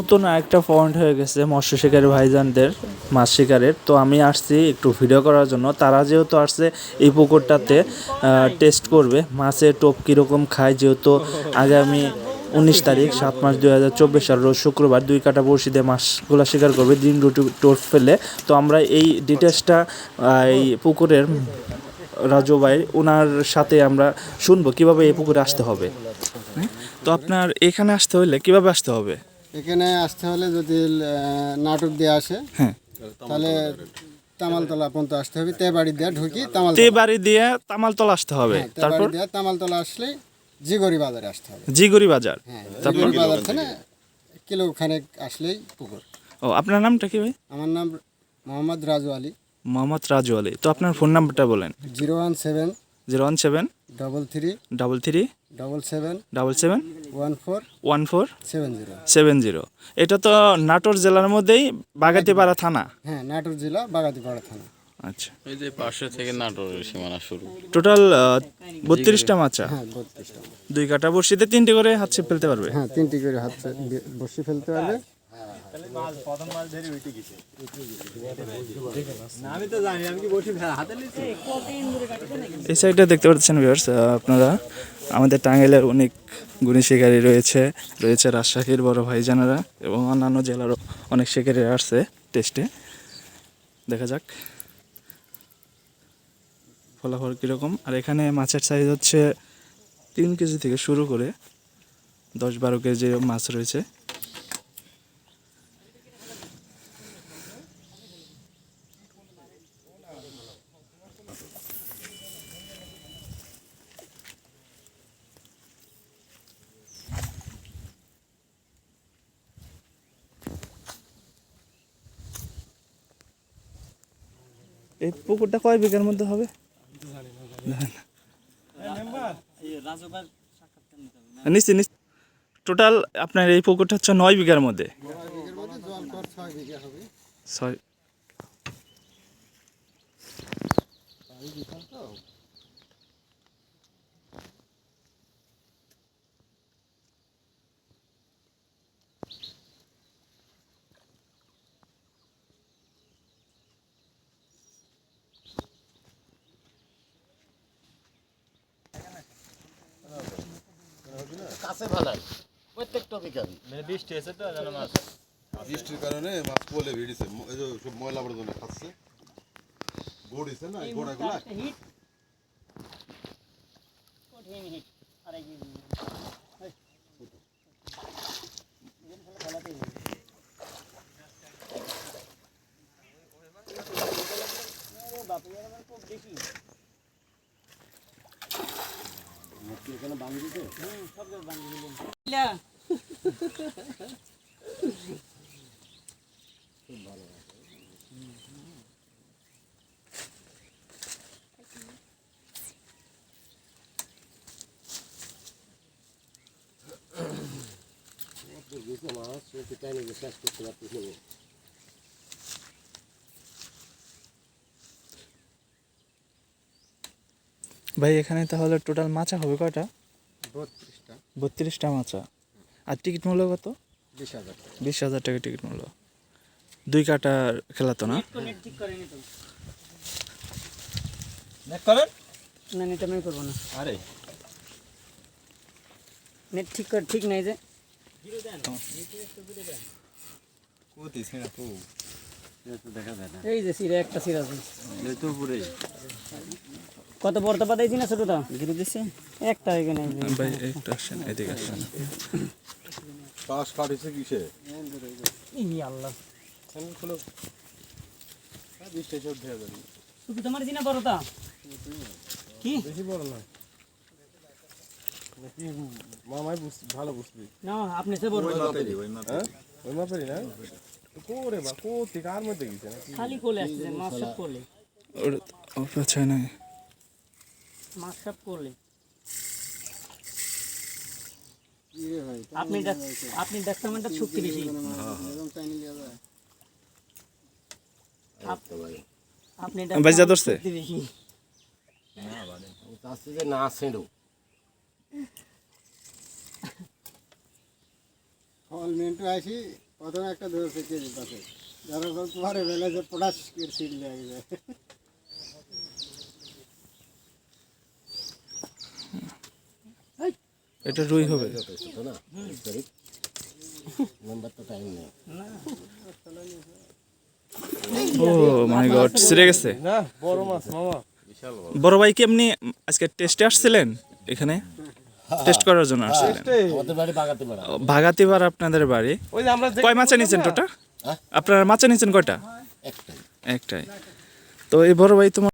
নতুন একটা পয়েন্ট হয়ে গেছে মৎস্য শিকারী ভাইজানদের মাছ শিকারের। তো আমি আসছি একটু ভিডিও করার জন্য। তারা যেহেতু আসছে এই পুকুরটাতে টেস্ট করবে মাছের টোপ কীরকম খায়। যেহেতু আগামী উনিশ তারিখ, সাত মাস দুই হাজার চব্বিশ সাল রোজ শুক্রবার দুই কাটা বড়শি দিয়ে মাছগুলো শিকার করবে, দিন দুটো টোপ ফেলে। তো আমরা এই ডিটেলসটা এই পুকুরের রাজু ভাই ওনার সাথে আমরা শুনব কীভাবে এই পুকুরে আসতে হবে। তো আপনার এখানে আসতে হলে কীভাবে আসতে হবে? এখানে আসতে হলে যদি নাটক দিয়ে আসে হ্যাঁ। তাহলে তামালতলা পর্যন্ত আসতে হবে। তে বাড়ি দিয়ে ঢুকি তামাল তে বাড়ি দিয়ে তামালতল আসতে হবে। তে তারপর? তামালতলা আসলে জিগরি বাজারে আসতে হবে। জিগুড়ি বাজার। হ্যাঁ জিগরি বাজার থেকে কিলো খানেক আসলেই পুকুর। ও আপনার নামটা কি ভাই? আমার নাম মোহাম্মদ রাজু আলী। মোহাম্মদ রাজু আলী। তো আপনার ফোন নাম্বারটা বলেন। Zero one seven zero one seven double three double three double seven double seven one four one four seven zero seven zero এটা তো নাটোর জেলার মধ্যেই বাগাতিপাড়া থানা? হ্যাঁ নাটোর জেলা বাগাতিপাড়া থানা। আচ্ছা। এই যে পাশে থেকে নাটোরের সীমানা শুরু। টোটাল বত্রিশটা মাচা? হ্যাঁ বত্রিশটা দুই কাটা বড়শিতে তিনটে করে হাত ছিপ ফেলতে পারবে? হ্যাঁ তিনটি করে হাত ফেলতে পারবে। এই সাইডে দেখতে পাচ্ছেন ভিউয়ার্স আপনারা। আমাদের টাঙ্গাইলের অনেক গুণী শিকারি রয়েছে রয়েছে রাজশাহীর বড় ভাইজানেরা এবং অন্যান্য জেলারও অনেক শিকারি আসছে টেস্টে দেখা যাক ফলাফল কীরকম। আর এখানে মাছের সাইজ হচ্ছে তিন কেজি থেকে শুরু করে দশ বারো কেজি মাছ রয়েছে। এই পুকুরটা কয় বিঘার মধ্যে হবে? নিশ্চয় নিশ্চয় টোটাল আপনার এই পুকুরটা হচ্ছে নয় বিঘার মধ্যে। বিঘের মধ্যে জল কর ছয় বিঘা হবে ছয় কাছে ভালাই প্রত্যেকটা বিকাবি বৃষ্টির কারণে মাছ পলে ভিড়িছে এই যে সব ময়লা আবর্জনা খাচ্ছে গড়িছে না এই গোড়াগুলা এখানে বাঙ্গি তো হুম সব বাঙ্গি দিলেন ভালো Vou ficar negociando com o ভাই এখানে তাহলে টোটাল মাছা হবে কয়টা? বত্রিশটা। বত্রিশটা মাছা আর টিকিট মূল্য কত? বিশ হাজার টাকা। বিশ হাজার টাকা টিকিট মূল্য। দুই কাটার খেলা তো না? না নেট আমি করব না। আরে। নেট ঠিক কর ঠিক নাই যে। এই যে সিরা একটা সিরা আছে। তো পুরে কত বড়টা না ছোটটা? ঘিরে দিচ্ছে একটা এখানে ভাই একটু আসেন এদিকে আসেন। কাটিছে কিসে? ই আল্লাহ। শুধু তোমার দিনা বড়টা? কি? মামাই ভালো বুঝবি। না আপনি সে বড়। ওই মাপেরই না? কোরে বা কোথি কার মধ্যে গেছে খালি কোলে আসছে মাছ সব কোলে ওর ওর নাই মাছ সব কোলে আপনি আপনি ডাক্তারমানটা শক্তি বেশি আপ- আপনি ভাই ধরছে? যে না ছেড়ো ফল মিন্টু আসি প্রথমে একটা ধরেছে কেজি পাশে ধরার পর পরে বেলা যে পটাশ সিল লেগে যায় এটা রুই হবে। ও মাই গড সিরে গেছে। না বড় মাছ মামা। বড় ভাই কি এমনি আজকে টেস্টে আসছিলেন এখানে? টেস্ট করার জন্য আসছিলেন। পারা ও, ভাগাতিবার আপনাদের বাড়ি? কয় মাচা নিয়েছেন টোটা? আপনারা মাচা নিয়েছেন কয়টা? একটাই। একটাই। তো এই বড় ভাই তোমার